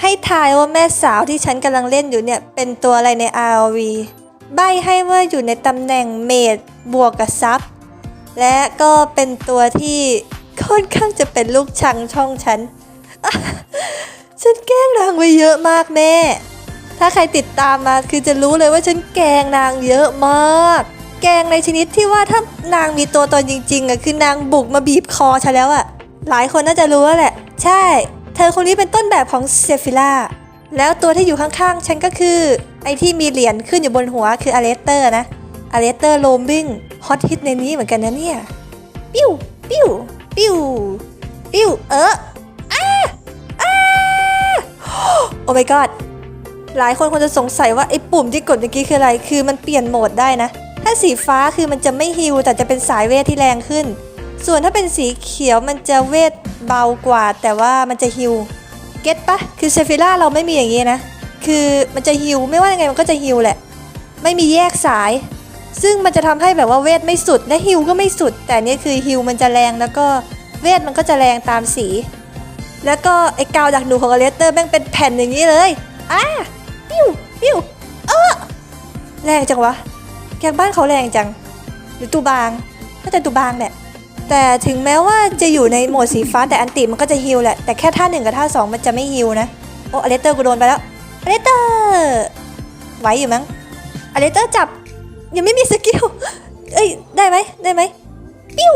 ให้ทายว่าแม่สาวที่ฉันกำลังเล่นอยู่เนี่ย เป็นตัวอะไรใน RV ใบให้ว่าอยู่ในตำแหน่งเมดบวกกับซับและก็เป็นตัวที่ค่อนข้างจะเป็นลูกชังช่องฉัน ฉันแกล้งนางไว้เยอะมากแม่ ถ้าใครติดตามมาคือจะรู้เลยว่าฉันแกล้งนางเยอะมาก แกล้งในชนิดที่ว่าถ้านางมีตัวตนจริงๆอะคือนางบุกมาบีบคอฉันแล้วอะหลายคนน่าจะรู้แหละ ใช่ เธอคนนี้เป็นต้นแบบของเซฟิล่าแล้วตัวที่อยู่ข้างๆ ฉันก็คือไอที่มีเหรียญขึ้นอยู่บนหัวคืออเลสเตอร์นะอเลสเตอร์โลมบิงฮอตฮิตในนี้เหมือนกันนะเนี่ยปิ้วปิ้วปิ้วปิ้วเอออ้าอ้าโอ้ my god หลายคนคงจะสงสัยว่าไอ้ปุ่มที่กดเมื่อกี้คืออะไร คือมันเปลี่ยนโหมดได้นะ ถ้าสีฟ้าคือมันจะไม่ฮิวแต่จะเป็นสายเวทที่แรงขึ้น ส่วนถ้าเป็นสีเขียวมันจะเวท เบากว่าแต่ว่ามันจะฮิวเก็ตปะคือเซฟิล่าเราไม่มีอย่างนี้นะ คือมันจะฮิวไม่ว่ายังไงมันก็จะฮิวแหละ ไม่มีแยกสาย ซึ่งมันจะทำให้แบบว่าเวทไม่สุดและฮิวก็ไม่สุด แต่นนี่คือฮิวมันจะแรงแล้วก็เวทมันก็จะแรงตามสี แล้วก็ไอ้กาวดักหนูของอเลสเตอร์แม่งเป็นแผ่นอย่างนี้เลยอะปิ้วปิ้วเออแรงจังวะแกงบ้านเขาแรงจัง หรือตูบางน่าจะตูบางแหละ แต่ถึงแม้ว่าจะอยู่ในโหมดสีฟ้าแต่อันติมันก็จะฮิลแหละ แต่แค่ท่าหนึ่งกับท่าสองมันจะไม่ฮิลนะ โอ้อเลสเตอร์กูโดนไปแล้วอเลสเตอร์ไหวอยู่มั้งอเลสเตอร์จับ ยังไม่มีสกิล เอ้ย ได้ไหมได้ไหมปิ้ว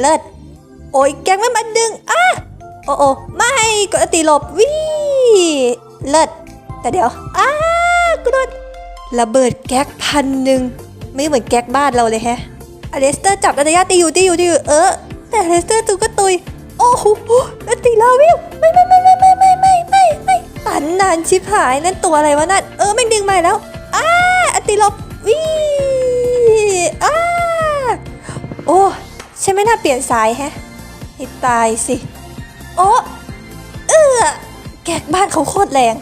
เลิศ โอ้ยแกงไม่มันดึงอะโอ้โอ้ไม่กดอติหลบวิเลิศ แต่เดี๋ยวอ้ากูโดนระเบิดแก๊กพันหนึ่งไม่เหมือนแก๊กบ้านเราเลยแฮะ อเลสเตอร์จับอัตยาตีอยู่ตีอยู่ตีอยู่เออ แต่อเลสเตอร์ตูก็ตุย โอ้โหอติลาวิวไม่ไม่ไม่ไม่ไม่ไม่ไม่ไม่ไม่ตันนานชิบหายนั่นตัวอะไรวะนั่นเออแม่งดึงมาแล้วอ้าอติลบวิอ้าโอ้ฉันไม่น่าเปลี่ยนสายแฮะให้ตายสิโอ้เออแกกบ้านเขาโคตรแรง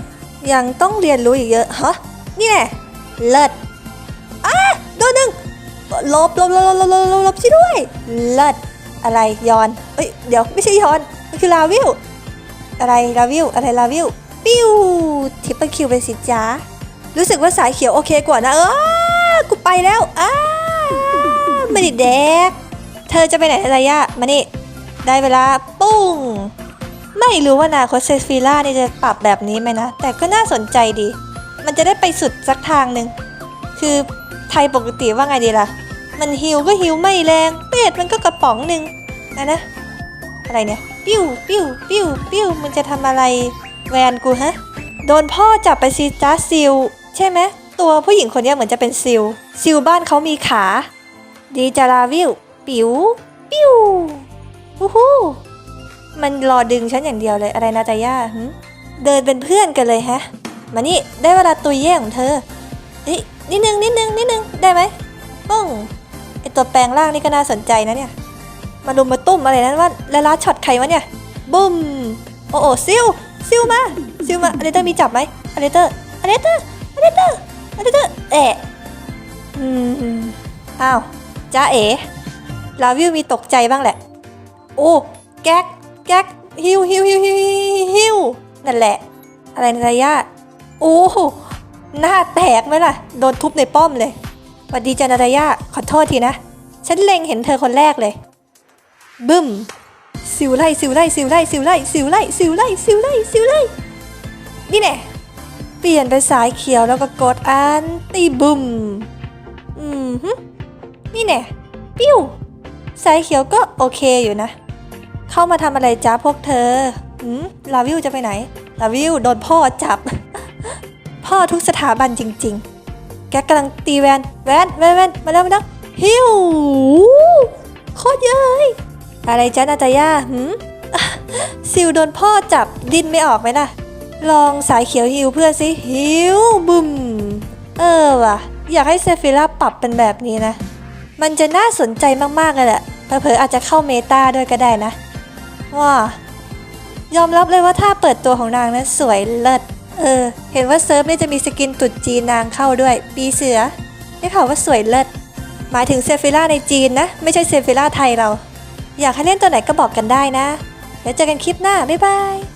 ยังต้องเรียนรู้อีกเยอะฮะนี่แน่เลิศ ลบลบลบลบลบลบลบช่ด้วยเลิศอะไรยอนเอ้ยเดี๋ยวไม่ใช่ยอนมันคือลาวิลอะไรลาวิลอะไรลาวิลปิ้วทิปเปอร์คิวไปสิจ้ารู้สึกว่าสายเขียวโอเคกว่านะเออกูไปแล้วอ้าไม่ดิเดกเธอจะไปไหนอะไรยะมานี่ได้เวลาปุ้งไม่รู้ว่านาคตเซฟิล่านี่จะปรับแบบนี้ไหมนะ แต่ก็น่าสนใจดี มันจะได้ไปสุดสักทางหนึ่งคือไทยปกติว่าไงดีล่ะ มันฮิวก็ฮิวไม่แรง เป็ดมันก็กระป๋องหนึ่งนะนะ อะไรเนี่ย ปิ้วปิ้วปิ้วปิ้วมันจะทำอะไรแวนกูฮะ โดนพ่อจับไปซีจ้าซิล ใช่ไหม ตัวผู้หญิงคนนี้เหมือนจะเป็นซิล ซิลบ้านเขามีขา ดีจาราวิว ปิว ปิ้วฮู้ฮู้มันรอดึงฉันอย่างเดียวเลยอะไรนะจาย่าเดินเป็นเพื่อนกันเลยฮะ มานี่ได้เวลาตุยเย่ของเธอเฮ้ยนิดนึงนิดนึงนิดนึงได้ไหมปุ้ง ไอตัวแปลงร่างนี่ก็น่าสนใจนะเนี่ย มาลุมมาตุ้มอะไรนั้นว่าละลาช็อตใครวะเนี่ยบุ้มโอ้โอซิลซิลมาซิลมาอเลเตอร์มีจับไหมอเลเตอร์อเลเตอร์อเลเตอร์อเลเตอร์เอะอืมอ้าวจ้าเอ๋ลาวิวมีตกใจบ้างแหละ โอ้แก๊กแก๊กฮิวฮิวฮิวฮิวฮิวนั่นแหละ อะไรนะยะโอ้หน้าแตกไหมล่ะ โดนทุบในป้อมเลย สวัสดีจันนารยาขอโทษทีนะ ฉันเล็งเห็นเธอคนแรกเลย บึ้มสิวไล่สิวไล่สิวไล่สิวไล่สิวไล่สิวไล่สิวไล่สิวไล่นี่แน่เปลี่ยนเป็นสายเขียวแล้วก็กดอันตีบึ้มอืมฮึนี่แน่ปิ้วสายเขียวก็โอเคอยู่นะ เข้ามาทำอะไรจ้าพวกเธอหืมลาวิวจะไปไหนลาวิวโดนพ่อจับ พ่อทุกสถาบันจริง ๆ แกกำลังตีแวนแวนแวนแวนมาแล้วมาแล้วฮิวโคตรเยอะเลยอะไรจ้านาตาย่าหืมซิลโดนพ่อจับดิ้นไม่ออกไหมล่ะ ลองสายเขียวฮิวเพื่อสิฮิวบึมเออว่ะ อยากให้เซฟิล่าปรับเป็นแบบนี้นะ มันจะน่าสนใจมากๆเลยแหละเผลอๆอาจจะเข้าเมตาด้วยก็ได้นะว้ายอมรับเลยว่าถ้าเปิดตัวของนางนั้นสวยเลิศ เออ เห็นว่าเซิร์ฟเนี่ยจะมีสกินตุดจีนนางเข้าด้วย ปีเสือ ได้ข่าวว่าสวยเลิศ หมายถึงเซฟิล่าในจีนนะ ไม่ใช่เซฟิล่าไทยเรา อยากให้เล่นตัวไหนก็บอกกันได้นะ แล้วเจอกันคลิปหน้า บ๊ายบาย